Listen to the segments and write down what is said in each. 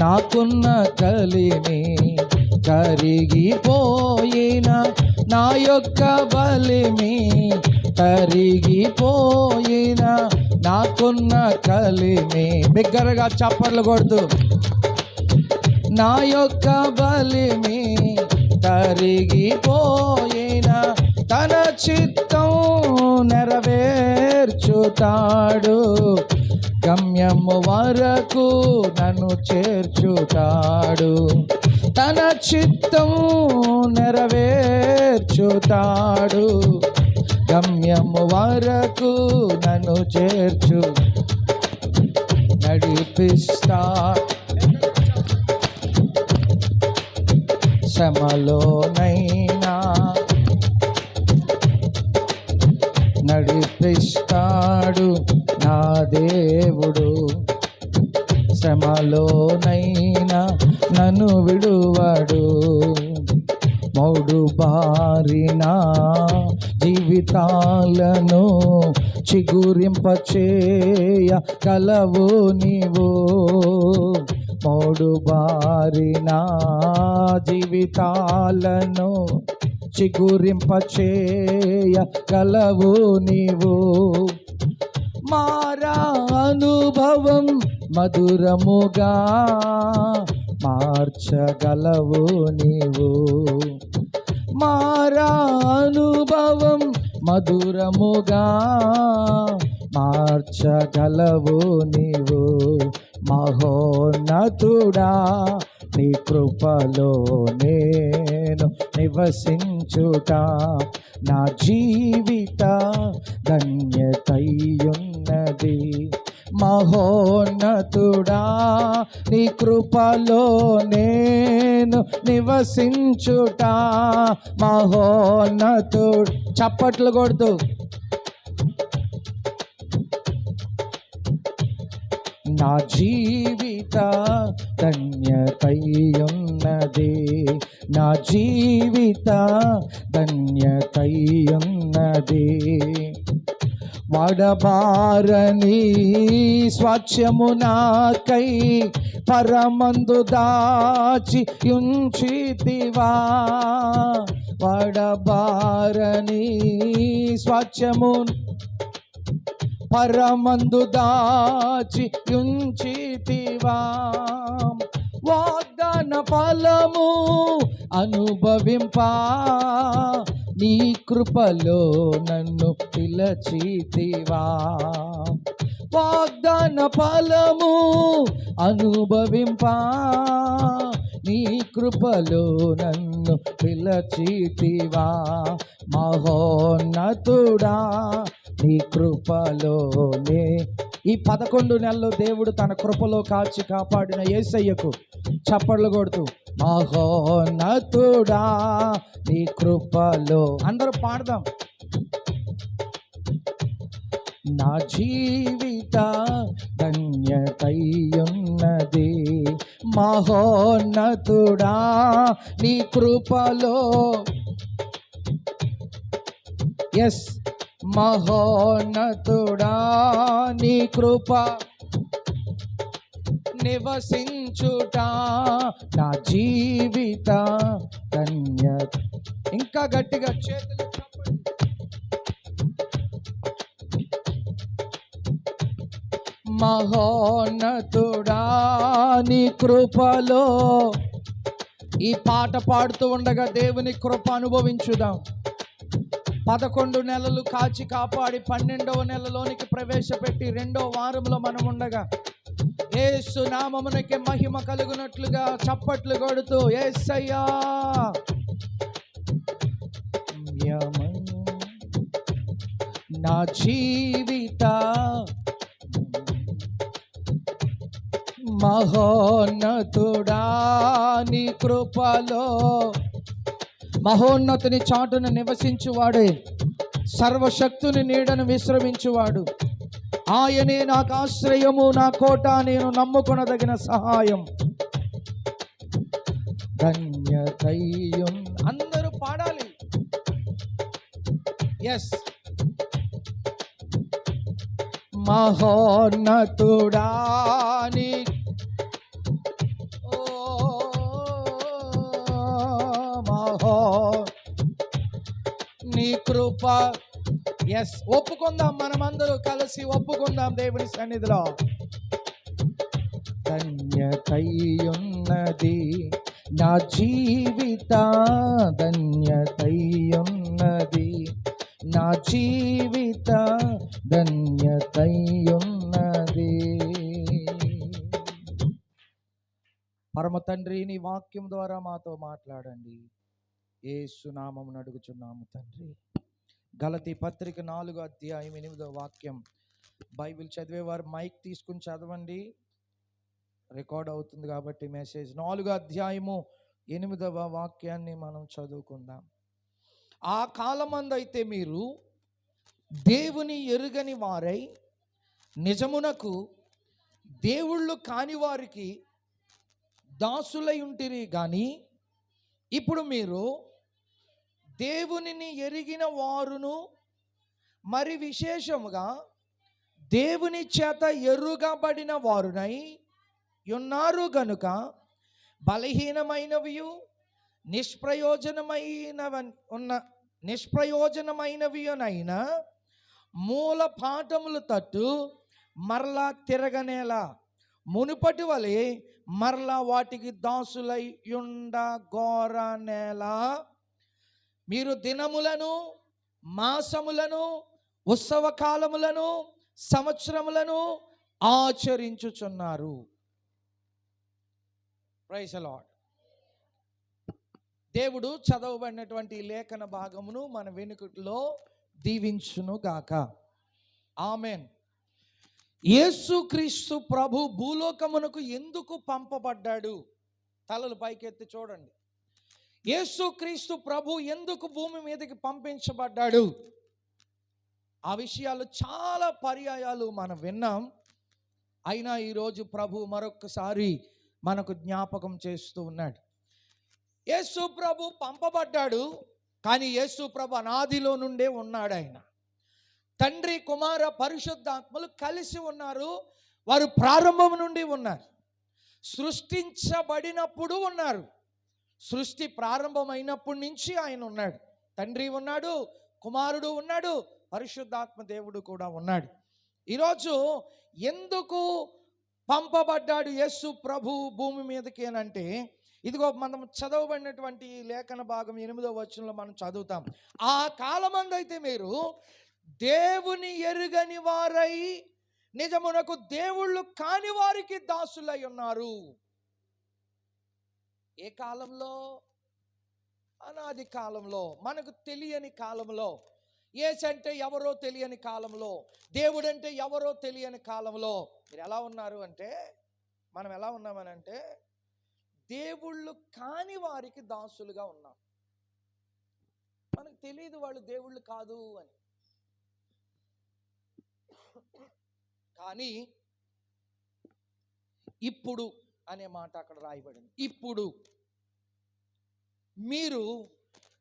నాకున్న కలిమి కరిగిపోయిన నా యొక్క బలిమి కరిగిపోయిన నాకున్న కలిమి బిగ్గరగా చప్పట్లు కొడుతూ. నా యొక్క బలిమి కరిగిపోయిన తన చిత్తం నెరవేర్చుతాడు. గమ్యము వరకు నన్ను చేర్చుతాడు. తన చిత్తము నెరవేర్చుతాడు. గమ్యము వరకు నన్ను చేర్చు. నడిపిస్తా. శ్రమలోనైనా నడిపిస్తాడు నా దేవుడు. శ్రమలోనైనా నన్ను విడువాడు. మౌడు బారిన జీవితాలను చిగురింపచేయ కలవు నీవు. మౌడు బారిన జీవితాలను చిగురింపచేయ కలవు నీవు. మారా అనుభవం మధురముగా మార్చగలవు నీవు. మారా అనుభవం మధురముగా మార్చగలవు నీవు. మహోన్నతుడా నీ కృపలో నేను నివసించుట నా జీవిత ధన్యతయ్యున్నది మహోన్నతుడా నీ కృపలో నేను నివసించుట మహోన్నతుడు. చప్పట్లు కొడుతూ. నా జీవిత ధన్యతయున్నది నా జీవిత ధన్యతయున్నది వడబారని స్వచ్ఛము నాకై పరమందు దాచి ఉంచితివా వడబారని స్వచ్ఛము పరమందు దాచి ఉంచితివా. వాగ్దాన ఫలము అనుభవింపా. నీ కృపలో నన్ను పిలచితివా. వాగ్దాన ఫలము అనుభవింపా. నీ కృపలో నన్ను పిలచితివా. మహోన్నతుడా నీ కృపలోనే. ఈ పదకొండు నెలలు దేవుడు తన కృపలో కాచి కాపాడిన ఏసయ్యకు చప్పట్లు కొడుతూ మహోన్నతుడా నీ కృపలో అందరూ పాడదాం. నా జీవిత ధన్యతయున్నది మహోన్నతుడా నీ కృపలో. ఎస్ మహోన్నతుడా నీ కృప నివసించుట. నా జీవిత ధన్యత. ఇంకా గట్టిగా చేతులు మహోన్నతుడా నీ కృపలో. ఈ పాట పాడుతూ ఉండగా దేవుని కృప అనుభవించుదాం. పదకొండు నెలలు కాచి కాపాడి పన్నెండవ నెలలోనికి ప్రవేశపెట్టి రెండో వారంలో మనం ఉండగా ఏసు నామమునకి మహిమ కలుగునట్లుగా చప్పట్లు కొడుతూ ఏసయ్యా నా జీవిత మహోన్నతుడాని కృపలో. మహోన్నతుని చాటును నివసించువాడే సర్వశక్తుని నీడను విశ్రమించువాడు. ఆయనే నాకు ఆశ్రయము నా కోట నేను నమ్ముకొనదగిన సహాయం. ధన్యతయ్యం అందరూ పాడాలి. ఎస్ మహోన్నతుడాని కృప. ఎస్ ఒప్పుకుందాం మనమందరూ కలిసి ఒప్పుకుందాం దేవుని సన్నిధిలో. ధన్యతయున్నది నా జీవిత ధన్యతయున్నది నా జీవిత ధన్యతయున్నది పరమ తండ్రి నీ వాక్యం ద్వారా మాతో మాట్లాడండి. ఏసునామం అడుగుచున్నాము తండ్రి. గలతి పత్రిక నాలుగో అధ్యాయం ఎనిమిదో వాక్యం. బైబిల్ చదివేవారు మైక్ తీసుకుని చదవండి. రికార్డ్ అవుతుంది కాబట్టి మెసేజ్. నాలుగో అధ్యాయము ఎనిమిదవ వాక్యాన్ని మనం చదువుకుందాం. ఆ కాలమందైతే మీరు దేవుని ఎరుగని వారై నిజమునకు దేవుళ్ళు కాని వారికి దాసులై ఉంటిరి కానీ ఇప్పుడు మీరు దేవునిని ఎరిగిన వారును. మరి విశేషముగా దేవుని చేత ఎరుగబడిన వారునై ఉన్నారు గనుక బలహీనమైనవియు నిష్ప్రయోజనమైనవ ఉన్న నిష్ప్రయోజనమైనవినైనా మూల పాఠములు తట్టు మరలా తిరగనేలా. మునుపటి వలె మరలా వాటికి దాసులై ఉండ గోర నేల మీరు దినములను మాసములను ఉత్సవ కాలములను సంవత్సరములను ఆచరించుచున్నారు. ప్రైస్ అలాడ్ దేవుడు చదవబడినటువంటి లేఖన భాగమును మన వెనుకలో దీవించును గాక. ఆమెన్ యేసుక్రీస్తు ప్రభు భూలోకమునకు ఎందుకు పంపబడ్డాడు? తలలు పైకెత్తి చూడండి. యేసుక్రీస్తు ప్రభు ఎందుకు భూమి మీదకి పంపించబడ్డాడు? ఆ విషయాలు చాలా పర్యాయాలు మనం విన్నాం. అయినా ఈరోజు ప్రభు మరొకసారి మనకు జ్ఞాపకం చేస్తూ ఉన్నాడు. యేసు ప్రభు పంపబడ్డాడు కానీ యేసు ప్రభు అనాదిలో నుండే ఉన్నాడు ఆయన. తండ్రి కుమార పరిశుద్ధాత్మలు కలిసి ఉన్నారు. వారు ప్రారంభం నుండి ఉన్నారు. సృష్టించబడినప్పుడు ఉన్నారు. సృష్టి ప్రారంభమైనప్పటి నుంచి ఆయన ఉన్నాడు. తండ్రి ఉన్నాడు కుమారుడు ఉన్నాడు పరిశుద్ధాత్మ దేవుడు కూడా ఉన్నాడు. ఈరోజు ఎందుకు పంపబడ్డాడు యస్సు ప్రభు భూమి మీదకి అని అంటే ఇదిగో మనం చదవబడినటువంటి లేఖన భాగం ఎనిమిదో వచనంలో మనం చదువుతాం. ఆ కాలమందైతే మీరు దేవుని ఎరుగని వారై నిజమునకు దేవుళ్ళు కాని వారికి దాసులై ఉన్నారు. ఏ కాలంలో? అనాది కాలంలో. మనకు తెలియని కాలంలో. ఏసు అంటే ఎవరో తెలియని కాలంలో. దేవుడు అంటే ఎవరో తెలియని కాలంలో. మీరు ఎలా ఉన్నారు అంటే మనం ఎలా ఉన్నామనంటే దేవుళ్ళు కాని వారికి దాసులుగా ఉన్నాం. మనకు తెలియదు వాళ్ళు దేవుళ్ళు కాదు అని. కానీ ఇప్పుడు అనే మాట అక్కడ రాయబడింది. ఇప్పుడు మీరు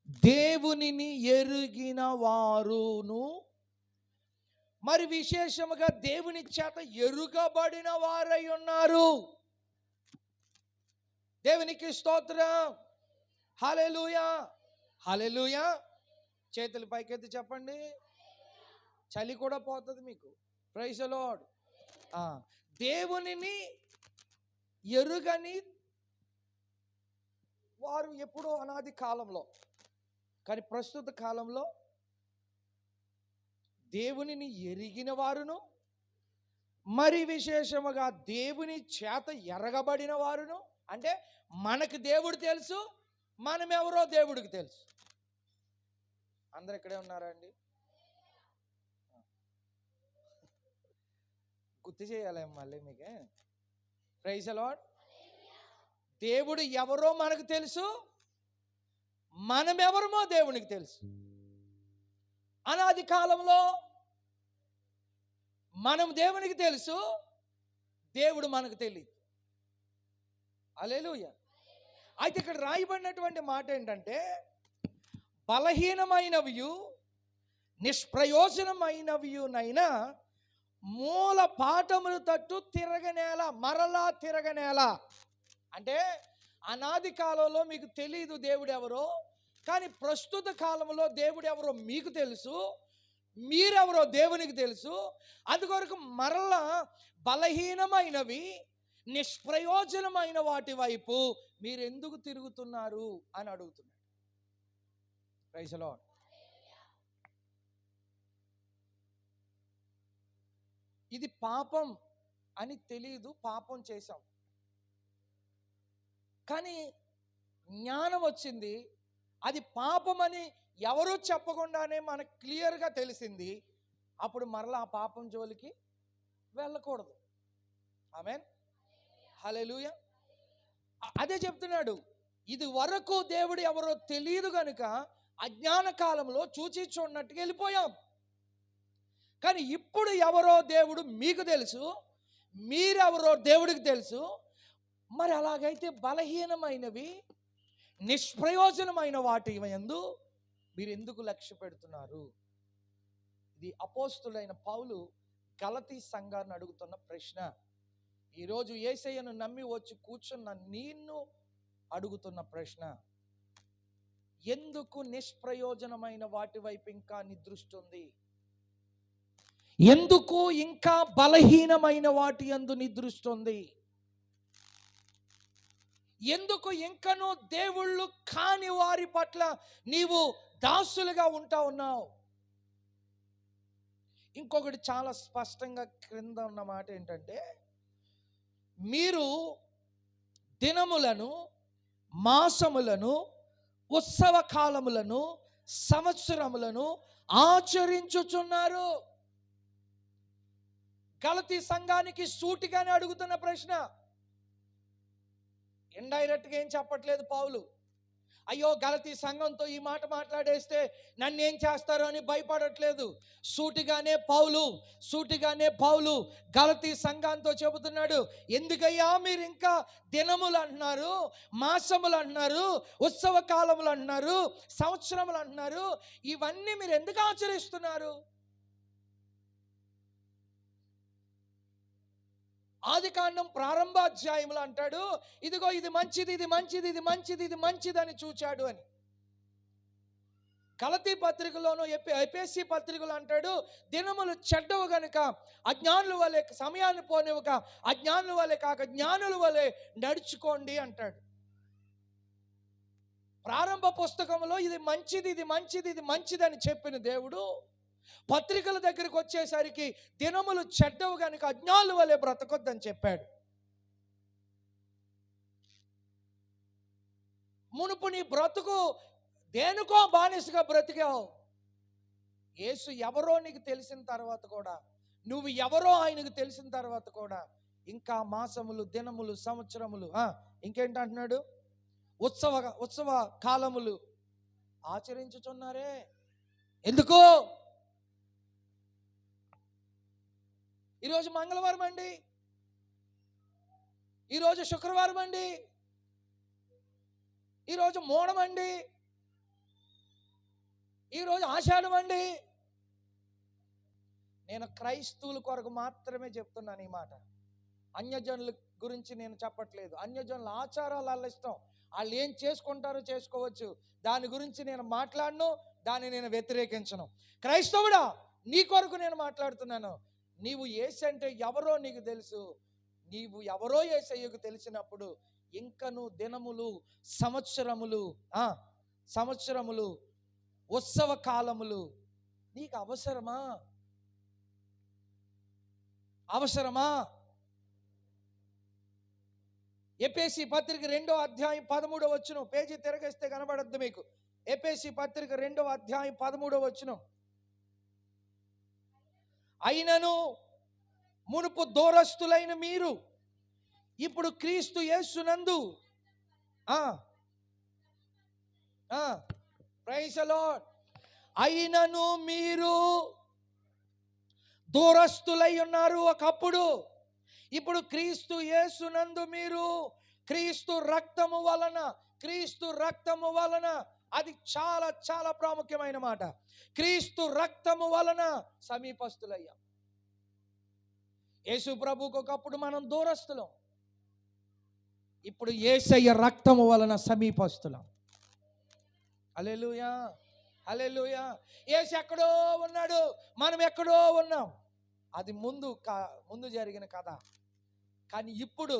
దేవునిని ఎరిగిన వారును మరి విశేషముగా దేవుని చేత ఎరుగబడిన వారై ఉన్నారు. దేవునికి స్తోత్రం. హలెలుయా హలెలుయా చేతులు పైకెత్తి చెప్పండి. చలి కూడా పోతుంది మీకు. ప్రైజ్ లార్డ్ దేవునిని ఎరుగని వారు ఎప్పుడో అనాది కాలంలో. కానీ ప్రస్తుత కాలంలో దేవునిని ఎరిగిన వారును మరి విశేషముగా దేవుని చేత ఎరగబడిన వారును అంటే మనకు దేవుడు తెలుసు మనం ఎవరో దేవుడికి తెలుసు. అందరు ఇక్కడే ఉన్నారా అండి? గుర్తు చేయాలి మళ్ళీ మీకే? ప్రైజ్ అలాడ్ దేవుడు ఎవరో మనకు తెలుసు మనం ఎవరమో దేవునికి తెలుసు. అనాది కాలంలో మనం దేవునికి తెలుసు దేవుడు మనకు తెలియదు అలేలుయ అయితే ఇక్కడ రాయబడినటువంటి మాట ఏంటంటే బలహీనమైనవియు నిష్ప్రయోజనమైనవియునైనా మూల పాఠములు తట్టు తిరగనేల మరలా తిరగనేల అంటే అనాది కాలంలో మీకు తెలియదు దేవుడు ఎవరో కానీ ప్రస్తుత కాలంలో దేవుడు ఎవరో మీకు తెలుసు మీరెవరో దేవునికి తెలుసు. అందుకొరకు మరలా బలహీనమైనవి నిష్ప్రయోజనమైన వాటి వైపు మీరు ఎందుకు తిరుగుతున్నారు అని అడుగుతున్నాడు. రైసలో ఇది పాపం అని తెలియదు పాపం చేశాం. కానీ జ్ఞానం వచ్చింది అది పాపమని ఎవరూ చెప్పకుండానే మనకు క్లియర్గా తెలిసింది అప్పుడు మరలా ఆ పాపం జోలికి వెళ్ళకూడదు. ఆమెన్? హలెలుయ అదే చెప్తున్నాడు ఇది వరకు దేవుడు ఎవరో తెలియదు కనుక అజ్ఞాన కాలంలో చూచి చూడనట్టుగా వెళ్ళిపోయాం. కానీ ఇప్పుడు ఎవరో దేవుడు మీకు తెలుసు మీరెవరో దేవుడికి తెలుసు. మరి అలాగైతే బలహీనమైనవి నిష్ప్రయోజనమైన వాటి ఎందు మీరు ఎందుకు లక్ష్య పెడుతున్నారు? ఇది అపోస్తుడైన పౌలు గలతీ సంఘాన్ని అడుగుతున్న ప్రశ్న. ఈరోజు ఏసయ్యను నమ్మి వచ్చి కూర్చున్న నిన్ను అడుగుతున్న ప్రశ్న. ఎందుకు నిష్ప్రయోజనమైన వాటి వైపు ఇంకా నిదృష్టి ఉంది ఎందుకు ఇంకా బలహీనమైన వాటి అందు నిద్రిస్తుంది? ఎందుకు ఇంకనూ దేవుళ్ళు కాని వారి పట్ల నీవు దాసులుగా ఉంటా ఉన్నావు? ఇంకొకటి చాలా స్పష్టంగా క్రింద ఉన్న మాట ఏంటంటే మీరు దినములను మాసములను ఉత్సవ కాలములను సంవత్సరములను ఆచరించుచున్నారు. గలతీ సంఘానికి సూటిగానే అడుగుతున్న ప్రశ్న. ఇండైరెక్ట్గా ఏం చెప్పట్లేదు పావులు. అయ్యో గలతీ సంఘంతో ఈ మాట మాట్లాడేస్తే నన్ను ఏం చేస్తారో అని భయపడట్లేదు. సూటిగానే పౌలు సూటిగానే పౌలు గలతీ సంఘంతో చెబుతున్నాడు. ఎందుకయ్యా మీరు ఇంకా దినములు అంటున్నారు మాసములు అంటున్నారు ఉత్సవ కాలములు అంటున్నారు సంవత్సరములు అంటున్నారు ఇవన్నీ మీరు ఎందుకు ఆచరిస్తున్నారు? ఆది కాండం ప్రారంభాధ్యాయంలో అంటాడు ఇదిగో ఇది మంచిది ఇది మంచిది ఇది మంచిది ఇది మంచిది అని చూచాడు అని. కలతీ పత్రికలోనూ ఎపి ఎపిఎస్సి పత్రికలు అంటాడు దినములు చెడ్డవు గనుక అజ్ఞానుల వలె సమయాన్ని పోనివ్వక అజ్ఞానుల వలె కాక జ్ఞానుల వలె నడుచుకోండి అంటాడు. ప్రారంభ పుస్తకంలో ఇది మంచిది ఇది మంచిది ఇది మంచిదని చెప్పిన దేవుడు పత్రికల దగ్గరికి వచ్చేసరికి దినములు చెడ్డవు కనుక అజ్ఞానుల వలె బ్రతకొద్దని చెప్పాడు. మునుపు నీ బ్రతుకు దేనికో బానిసగా బ్రతికావు. యేసు ఎవరో నీకు తెలిసిన తర్వాత కూడా నువ్వు ఎవరో ఆయనకు తెలిసిన తర్వాత కూడా ఇంకా మాసములు దినములు సంవత్సరములు ఆ, ఇంకేంటంటున్నాడు? ఉత్సవ ఉత్సవ కాలములు ఆచరించుచున్నారే. ఎందుకు? ఈరోజు మంగళవారం అండి. ఈరోజు శుక్రవారం అండి. ఈరోజు మోడం అండి. ఈరోజు ఆషాఢం అండి. నేను క్రైస్తవుల కొరకు మాత్రమే చెప్తున్నాను ఈ మాట. అన్యజనుల గురించి నేను చెప్పట్లేదు. అన్యజనుల ఆచారాలు వాళ్ళ ఇష్టం. వాళ్ళు ఏం చేసుకుంటారో చేసుకోవచ్చు. దాని గురించి నేను మాట్లాడను. దాన్ని నేను వ్యతిరేకించను. క్రైస్తవుడా నీ కొరకు నేను మాట్లాడుతున్నాను. నీవు ఏసంటే ఎవరో నీకు తెలుసు. నీవు ఎవరో ఏసయ్యకు తెలిసినప్పుడు ఇంకను దినములు సంవత్సరములు ఆ, సంవత్సరములు ఉత్సవ కాలములు నీకు అవసరమా? అవసరమా? ఎపిఎస్సి పత్రిక రెండో అధ్యాయం పదమూడో వచ్చును పేజీ తిరగేస్తే కనబడద్దు మీకు. ఎపిఎస్సి పత్రిక రెండో అధ్యాయం పదమూడో వచ్చును అయినను మునుపు దూరస్తులైన మీరు. ఇప్పుడు క్రీస్తు యేసునందు. ఆ. అయినను మీరు దూరస్తులై ఉన్నారు ఒకప్పుడు. ఇప్పుడు క్రీస్తు యేసునందు మీరు క్రీస్తు రక్తము వలన క్రీస్తు రక్తము వలన అది చాలా చాలా ప్రాముఖ్యమైన మాట. క్రీస్తు రక్తము వలన సమీపస్తులయ్యాం యేసు ప్రభుకు ఒకప్పుడు మనం దూరస్తులం ఇప్పుడు ఏసయ్య రక్తము వలన సమీపస్తులం అలెలుయా అలెలుయా ఏసు ఎక్కడో ఉన్నాడు. మనం ఎక్కడో ఉన్నాం. అది ముందు ముందు జరిగిన కథ. కానీ ఇప్పుడు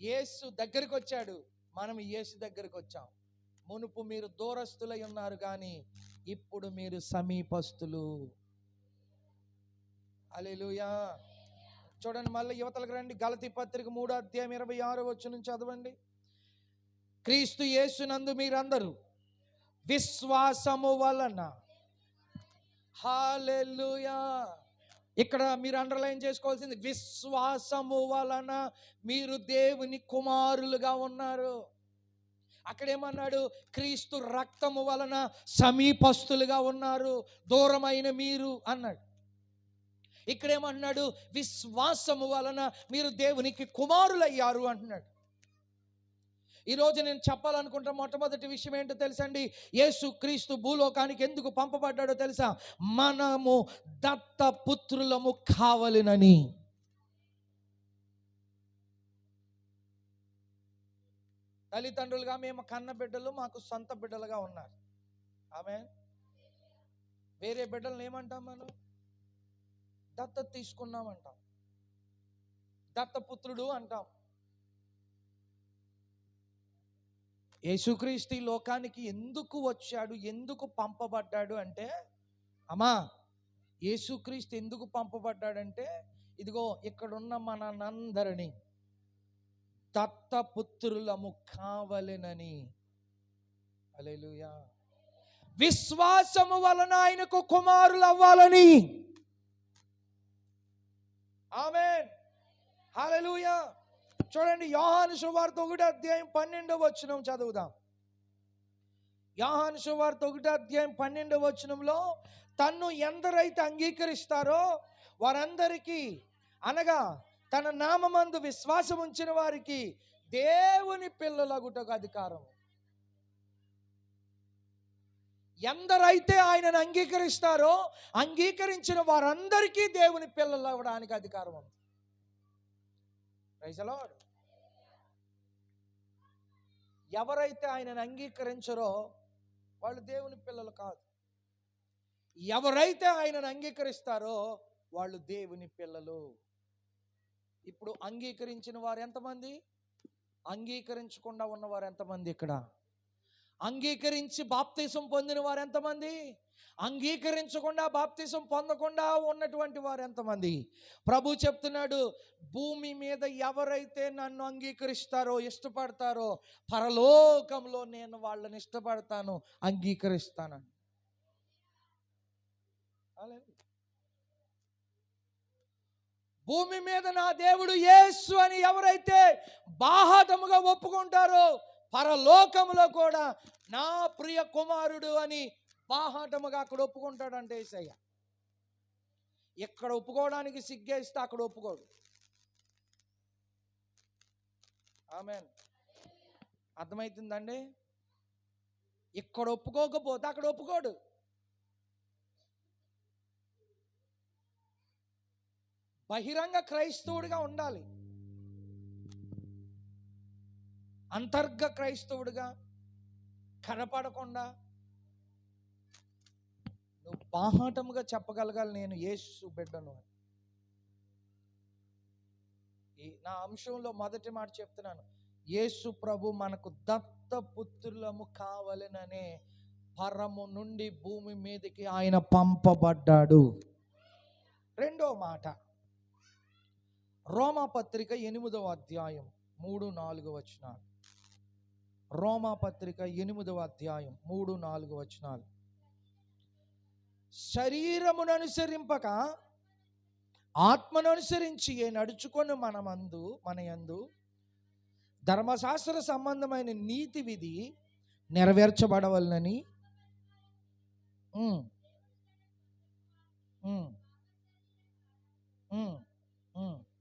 ఏసు దగ్గరికి వచ్చాడు మనం ఏసు దగ్గరికి వచ్చాం మునుపు మీరు దూరస్తులై ఉన్నారు కానీ ఇప్పుడు మీరు సమీపస్తులు అలెలుయా చూడండి మళ్ళీ యువతలకు రండి. గలతి పత్రిక మూడో అధ్యాయం ఇరవై ఆరు వచ్చి నుంచి చదవండి. క్రీస్తు యేసునందు మీరందరూ విశ్వాసము వలన. హాలెలుయా ఇక్కడ మీరు అండర్లైన్ చేసుకోవాల్సింది విశ్వాసము వలన మీరు దేవుని కుమారులుగా ఉన్నారు. అక్కడేమన్నాడు? క్రీస్తు రక్తము వలన సమీపస్తులుగా ఉన్నారు దూరమైన మీరు అన్నాడు. ఇక్కడేమన్నాడు? విశ్వాసము వలన మీరు దేవునికి కుమారులయ్యారు అంటున్నాడు. ఈరోజు నేను చెప్పాలనుకుంటున్న మొట్టమొదటి విషయం ఏంటో తెలుసండి? యేసు క్రీస్తు భూలోకానికి ఎందుకు పంపబడ్డాడో తెలుసా? మనము దత్త పుత్రులము తల్లిదండ్రులుగా మేము కన్న బిడ్డలు మాకు సొంత బిడ్డలుగా ఉన్నారు. ఆమె వేరే బిడ్డలను ఏమంటాం మనం? దత్త తీసుకున్నామంటాం. దత్తపుత్రుడు అంటాం. యేసుక్రీస్తు లోకానికి ఎందుకు వచ్చాడు? ఎందుకు పంపబడ్డాడు అంటే అమ్మా యేసుక్రీస్తు ఎందుకు పంపబడ్డాడంటే ఇదిగో ఇక్కడున్న మనందరినీ దత్తపుత్రులము కావలెనని. అలెలుయా విశ్వాసము వలన ఆయనకు కుమారులు అవ్వాలని ఆమె హల్లెలూయా. చూడండి యోహాను సువార్త ఒకటి అధ్యాయం పన్నెండవ వచనం చదువుదాం. యోహాను సువార్త ఒకటి అధ్యాయం పన్నెండవ వచనంలో తన్ను ఎందరైతే అంగీకరిస్తారో వారందరికీ అనగా తన నామమందు విశ్వాసం ఉంచిన వారికి దేవుని పిల్లలగుటకు అధికారం. ఎందరైతే ఆయనను అంగీకరిస్తారో అంగీకరించిన వారందరికీ దేవుని పిల్లలు అవ్వడానికి అధికారం ఉంది. Praise ఎవరైతే ఆయనను అంగీకరించరో వాళ్ళు దేవుని పిల్లలు కాదు. ఎవరైతే ఆయనను అంగీకరిస్తారో వాళ్ళు దేవుని పిల్లలు. ఇప్పుడు అంగీకరించిన వారు ఎంతమంది? అంగీకరించకుండా ఉన్నవారు ఎంతమంది ఇక్కడ? అంగీకరించి బాప్తీసం పొందిన వారు ఎంతమంది? అంగీకరించకుండా బాప్తీసం పొందకుండా ఉన్నటువంటి వారు ఎంతమంది? ప్రభు చెప్తున్నాడు భూమి మీద ఎవరైతే నన్ను అంగీకరిస్తారో ఇష్టపడతారో పరలోకంలో నేను వాళ్ళని ఇష్టపడతాను అంగీకరిస్తానని. భూమి మీద నా దేవుడు యేసు అని ఎవరైతే బాహాటముగా ఒప్పుకుంటారో పరలోకములో కూడా నా ప్రియ కుమారుడు అని బాహాటముగా అక్కడ ఒప్పుకుంటాడంటే ఏసయ్య. ఇక్కడ ఒప్పుకోవడానికి సిగ్గేస్తే అక్కడ ఒప్పుకోడు. ఆమెన్. అర్థమవుతుందండి ఇక్కడ ఒప్పుకోకపోతే అక్కడ ఒప్పుకోడు. బహిరంగ క్రైస్తవుడిగా ఉండాలి. అంతర్గ క్రైస్తవుడిగా కనపడకుండా నువ్వు బాహాటముగా చెప్పగలగాలి నేను యేసు బిడ్డను ఈ నా అంశంలో మొదటి మాట చెప్తున్నాను. యేసు ప్రభు మనకు దత్త పుత్రులము కావలెననే పరము నుండి భూమి మీదకి ఆయన పంపబడ్డాడు. రెండో మాట. రోమా పత్రిక ఎనిమిదవ అధ్యాయం మూడు నాలుగు వచనాలు. రోమా పత్రిక ఎనిమిదవ అధ్యాయం మూడు నాలుగు వచనాలు. శరీరమును అనుసరింపక ఆత్మను అనుసరించి ఏ నడుచుకొని మనమందు మన యందు ధర్మశాస్త్ర సంబంధమైన నీతి విధి నెరవేర్చబడవలనని. Mm. Mm.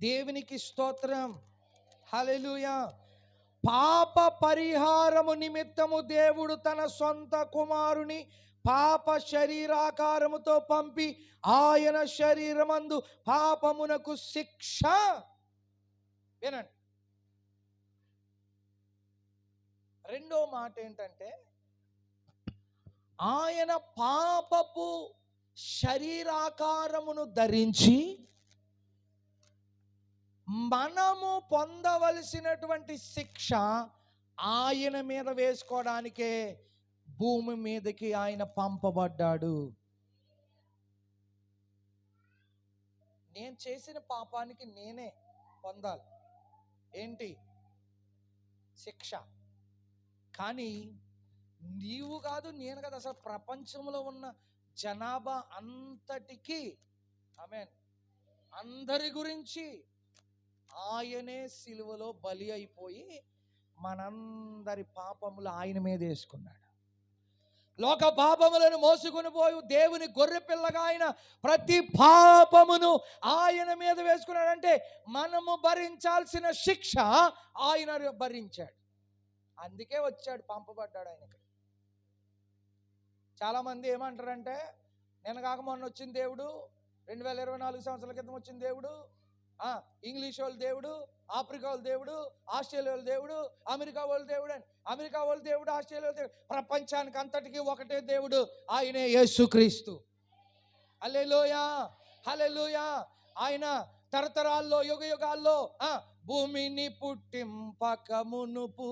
దేవునికి స్తోత్రం. హల్లెలూయా. పాప పరిహారము నిమిత్తము దేవుడు తన సొంత కుమారుని పాప శరీరాకారముతో పంపి ఆయన శరీరమందు పాపమునకు శిక్ష. వినండి. రెండో మాట ఏంటంటే ఆయన పాపపు శరీరాకారమును ధరించి మనము పొందవలసినటువంటి శిక్ష ఆయన మీద వేసుకోవడానికే భూమి మీదకి ఆయన పంపబడ్డాడు. నేను చేసిన పాపానికి నేనే పొందాలి. ఏంటి? శిక్ష. కానీ నీవు కాదు నేను కాదు అసలు ప్రపంచంలో ఉన్న జనాభా అంతటికి మీన్ అందరి గురించి ఆయనే సిలువలో బలి అయిపోయి మనందరి పాపములు ఆయన మీద వేసుకున్నాడు. లోక పాపములను మోసుకొని పోయి దేవుని గొర్రె పిల్లగా ఆయన ప్రతి పాపమును ఆయన మీద వేసుకున్నాడంటే మనము భరించాల్సిన శిక్ష ఆయన భరించాడు. అందుకే వచ్చాడు పంపబడ్డాడు ఆయన ఇక్కడ. చాలామంది ఏమంటారంటే నేను కాక మొన్న వచ్చిన దేవుడు రెండు వేల ఇరవై నాలుగు సంవత్సరాల క్రితం వచ్చిన దేవుడు ఇంగ్లీష్ వాళ్ళ దేవుడు ఆఫ్రికా వాళ్ళ దేవుడు ఆస్ట్రేలియా వాళ్ళ దేవుడు అమెరికా వాళ్ళ దేవుడు అని. అమెరికా వాళ్ళ దేవుడు ఆస్ట్రేలియా వాళ్ళ దేవుడు. ప్రపంచానికి అంతటికీ ఒకటే దేవుడు ఆయనే యేసుక్రీస్తు హలే హల్లెలూయా ఆయన తరతరాల్లో యుగ యుగాల్లో ఆ, భూమిని పుట్టింపక మునుపు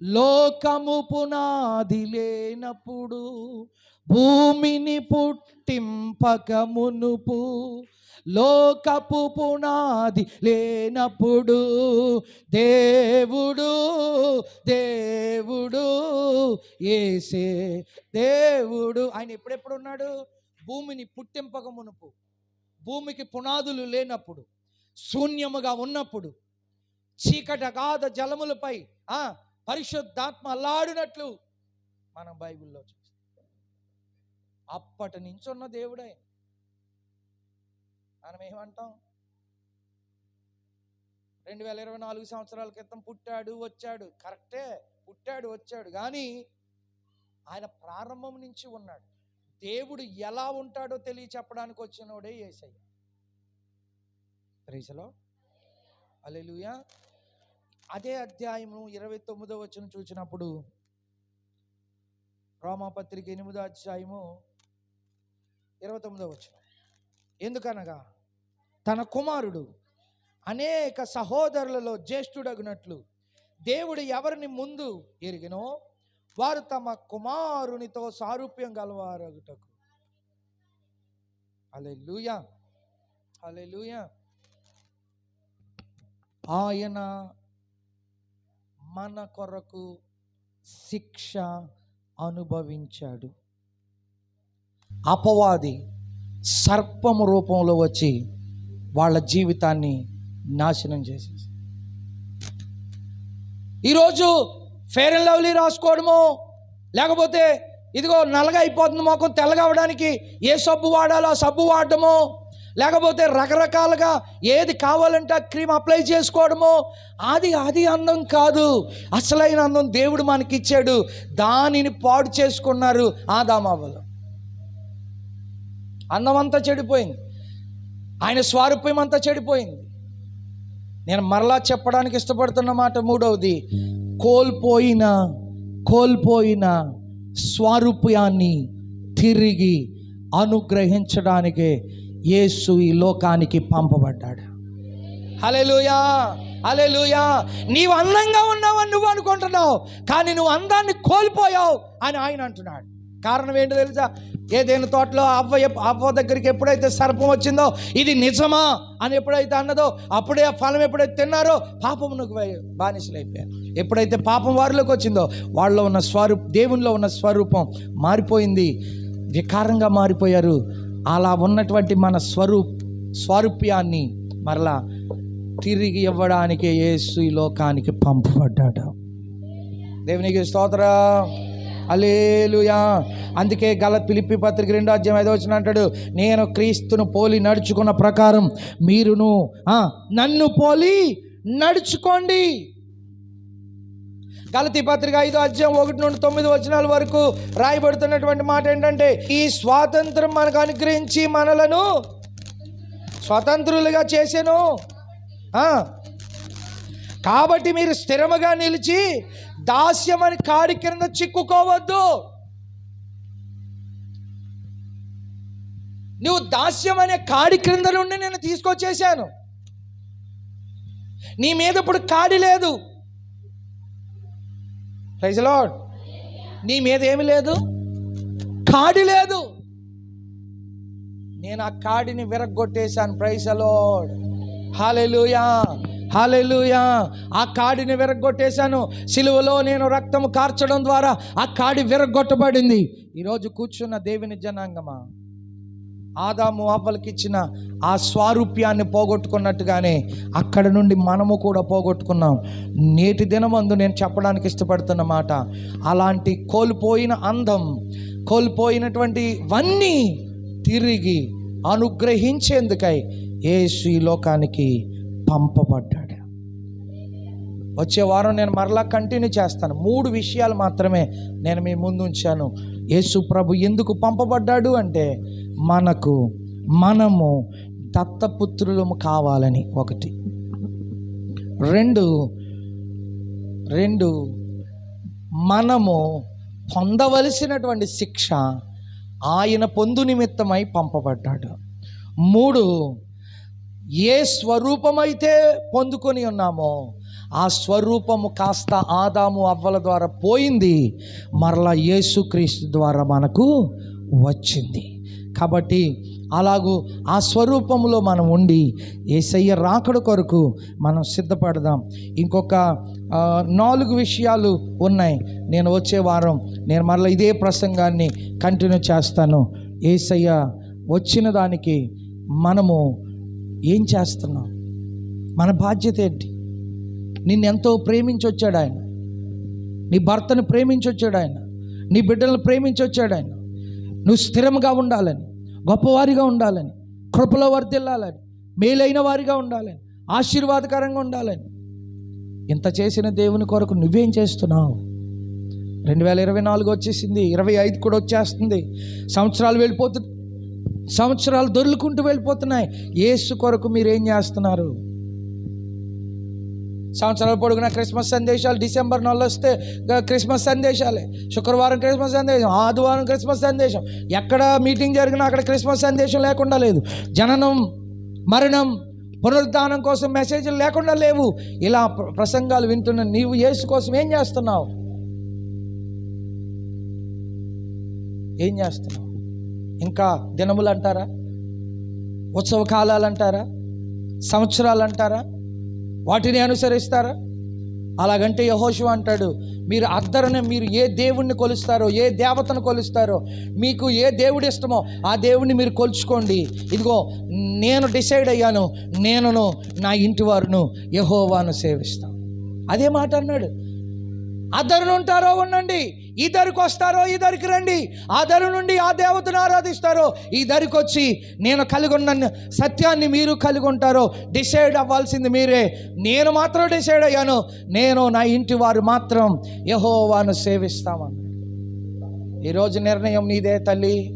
లోకము పునాది లేనప్పుడు భూమిని పుట్టింపక మునుపు లోకపు పునాది లేనప్పుడు దేవుడు దేవుడు ఏసే దేవుడు. ఆయన ఎప్పుడెప్పుడు ఉన్నాడు? భూమిని పుట్టింపక మునుపు. భూమికి పునాదులు లేనప్పుడు శూన్యముగా ఉన్నప్పుడు చీకట గాధ జలములపై ఆ పరిశుద్ధాత్మ అల్లాడినట్లు మనం బైబిల్లో చూస్తాం. అప్పటి నుంచి ఉన్న దేవుడే. మనం ఏమంటాం రెండు వేల ఇరవై నాలుగు సంవత్సరాల క్రితం పుట్టాడు వచ్చాడు. కరెక్టే పుట్టాడు వచ్చాడు. కానీ ఆయన ప్రారంభం నుంచి ఉన్నాడు. దేవుడు ఎలా ఉంటాడో తెలియ చెప్పడానికి వచ్చినోడే ఏసయ్య. ప్రేసలో అలెలుయా అదే అధ్యాయము ఇరవై తొమ్మిదో వచ్చిన చూసినప్పుడు రోమాపత్రిక ఎనిమిదో అధ్యాయము ఇరవై తొమ్మిదో వచ్చిన ఎందుకనగా తన కుమారుడు అనేక సహోదరులలో జ్యేష్ఠుడగినట్లు దేవుడు ఎవరిని ముందు ఎరిగినో వారు తమ కుమారునితో సారూప్యం గలవారగుటకు. అలే లూయా అలే ఆయన మన కొరకు శిక్ష అనుభవించాడు. అపవాది సర్పము రూపంలో వచ్చి వాళ్ళ జీవితాన్ని నాశనం చేసేసి. ఈరోజు ఫేర్ అండ్ లవ్లీ రాసుకోవడము లేకపోతే ఇదిగో నల్లగా అయిపోతుంది మొఖం తెల్లగా అవడానికి ఏ సబ్బు వాడాలో ఆ సబ్బు వాడటము లేకపోతే రకరకాలుగా ఏది కావాలంటే ఆ క్రీమ్ అప్లై చేసుకోవడము అది అది అందం కాదు. అసలైన అందం దేవుడు మనకి ఇచ్చాడు దానిని పాడు చేసుకున్నారు ఆదామావలు అందం అంతా చెడిపోయింది. ఆయన స్వారూప్యం అంతా చెడిపోయింది. నేను మరలా చెప్పడానికి ఇష్టపడుతున్న మాట మూడవది కోల్పోయిన కోల్పోయిన స్వారూప్యాన్ని తిరిగి అనుగ్రహించడానికే యేసు ఈ లోకానికి పంపబడ్డాడు. అలెలుయా అలెలుయా నీవు అందంగా ఉన్నావని నువ్వు అనుకుంటున్నావు కానీ నువ్వు అందాన్ని కోల్పోయావు అని ఆయన అంటున్నాడు. కారణం ఏంటో తెలుసా? ఏదైనా తోటలో అవ్వ అవ్వ దగ్గరికి ఎప్పుడైతే సర్పం వచ్చిందో ఇది నిజమా అని ఎప్పుడైతే అన్నదో అప్పుడే ఆ ఫలం ఎప్పుడైతే తిన్నారో పాపమునకు బానిసలైపోయారు. ఎప్పుడైతే పాపం వారిలోకి వచ్చిందో వాళ్ళలో ఉన్న స్వరూప దేవునిలో ఉన్న స్వరూపం మారిపోయింది. వికారంగా మారిపోయారు. అలా ఉన్నటువంటి మన స్వరూప్ స్వారూప్యాన్ని మరలా తిరిగి ఇవ్వడానికి యేసు ఈ లోకానికి పంపబడ్డాడు. దేవునికి స్తోత్ర. అలేలుయా అందుకే గల పిలిపి పత్రిక రెండో అధ్యాయం ఐదో వచ్చిన అంటాడు నేను క్రీస్తును పోలి నడుచుకున్న ప్రకారం మీరును నన్ను పోలి నడుచుకోండి. గలతి పత్రిక ఐదో అధ్యాయం ఒకటి నుండి తొమ్మిది వచనాల వరకు రాయబడుతున్నటువంటి మాట ఏంటంటే ఈ స్వాతంత్రం మనకు అనుగ్రహించి మనలను స్వతంత్రులుగా చేశాను కాబట్టి మీరు స్థిరముగా నిలిచి దాస్యమని కాడి కింద చిక్కుకోవద్దు. నువ్వు దాస్యం అనే కాడి క్రింద నుండి నేను తీసుకొచ్చేసాను నీ మీద ఇప్పుడు కాడి లేదు. ప్రైజలాడ్ నీ మీద ఏమి లేదు? కాడి లేదు. నేను ఆ కాడిని విరగొట్టేశాను ప్రైజలోడ్ హాలెలుయా హాలెలుయా ఆ కాడిని విరగొట్టేశాను సిలువలో నేను రక్తము కార్చడం ద్వారా ఆ కాడి విరగొట్టబడింది ఈరోజు కూర్చున్న దేవుని జనాంగమా? ఆదాము అవ్వలకి ఇచ్చిన ఆ స్వారూప్యాన్ని పోగొట్టుకున్నట్టుగానే అక్కడ నుండి మనము కూడా పోగొట్టుకున్నాం. నేటి దినమందు నేను చెప్పడానికి ఇష్టపడుతున్న మాట అలాంటి కోల్పోయిన అందం కోల్పోయినటువంటి వన్నీ తిరిగి అనుగ్రహించేందుకై ఏ శ్రీలోకానికి లోకానికి పంపబడ్డాడు. వచ్చే వారం నేను మరలా కంటిన్యూ చేస్తాను. మూడు విషయాలు మాత్రమే నేను మీ ముందు ఉంచాను. యేసు ప్రభు ఎందుకు పంపబడ్డాడు అంటే మనకు మనము దత్తపుత్రులము కావాలని ఒకటి. రెండు రెండు మనము పొందవలసినటువంటి శిక్ష ఆయన పొందు నిమిత్తమై పంపబడ్డాడు. మూడు ఏ స్వరూపమైతే పొందుకొని ఉన్నామో ఆ స్వరూపము కాస్త ఆదాము అవ్వల ద్వారా పోయింది మరలా యేసుక్రీస్తు ద్వారా మనకు వచ్చింది. కాబట్టి అలాగూ ఆ స్వరూపంలో మనం ఉండి ఏసయ్య రాకడ కొరకు మనం సిద్ధపడదాం. ఇంకొక నాలుగు విషయాలు ఉన్నాయి. నేను వచ్చే వారం నేను మరలా ఇదే ప్రసంగాన్ని కంటిన్యూ చేస్తాను. ఏసయ్య వచ్చిన దానికి మనము ఏం చేస్తున్నాం? మన బాధ్యత ఏంటి? నిన్నెంతో ప్రేమించి వచ్చాడు ఆయన. నీ భర్తను ప్రేమించి వచ్చాడు ఆయన. నీ బిడ్డలను ప్రేమించి వచ్చాడు ఆయన. నువ్వు స్థిరంగా ఉండాలని గొప్పవారిగా ఉండాలని కృపలో వర్దిల్లాలని మేలైన వారిగా ఉండాలని ఆశీర్వాదకరంగా ఉండాలని. ఇంత చేసిన దేవుని కొరకు నువ్వేం చేస్తున్నావు? రెండు వేల ఇరవై నాలుగు వచ్చేసింది ఇరవై ఐదు కూడా వచ్చేస్తుంది. సంవత్సరాలు వెళ్ళిపోతు సంవత్సరాలు దొర్లుకుంటూ వెళ్ళిపోతున్నాయి. ఏసు కొరకు మీరేం చేస్తున్నారు? సంవత్సరాల పొడుగున క్రిస్మస్ సందేశాలు డిసెంబర్ నెలలో వస్తే క్రిస్మస్ సందేశాలే. శుక్రవారం క్రిస్మస్ సందేశం ఆదివారం క్రిస్మస్ సందేశం. ఎక్కడ మీటింగ్ జరిగినా అక్కడ క్రిస్మస్ సందేశం లేకుండా లేదు. జననం మరణం పునరుద్ధానం కోసం మెసేజ్లు లేకుండా లేవు. ఇలా ప్రసంగాలు వింటున్న నీవు యేసు కోసం ఏం చేస్తున్నావు? ఏం చేస్తున్నావు? ఇంకా దినములు అంటారా? ఉత్సవ కాలాలు అంటారా? సంవత్సరాలు అంటారా? వాటిని అనుసరిస్తారా? అలాగంటే యహోశివ అంటాడు మీరు అద్దరనే మీరు ఏ దేవుణ్ణి కొలుస్తారో ఏ దేవతను కొలుస్తారో మీకు ఏ దేవుడు ఇష్టమో ఆ దేవుణ్ణి మీరు కొలుచుకోండి. ఇదిగో నేను డిసైడ్ అయ్యాను నేనును నా ఇంటి వారును యహోవాను సేవిస్తాను. అదే మాట అన్నాడు. అద్దరును ఉంటారో ఉండండి. ఈ దరికి వస్తారో ఈ రండి. ఆ నుండి ఆ దేవతను ఆరాధిస్తారో ఈ వచ్చి నేను కలిగి ఉన్న సత్యాన్ని మీరు కలిగి ఉంటారో డిసైడ్ అవ్వాల్సింది మీరే. నేను మాత్రం డిసైడ్ అయ్యాను. నేను నా ఇంటి వారు మాత్రం యహోవాను సేవిస్తామన్నాడు. ఈరోజు నిర్ణయం నీదే తల్లి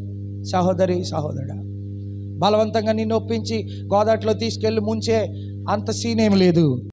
సహోదరి సహోదరుడా. బలవంతంగా నిన్ను ఒప్పించి గోదాట్లో తీసుకెళ్ళి ముంచే అంత సీన్ ఏం లేదు.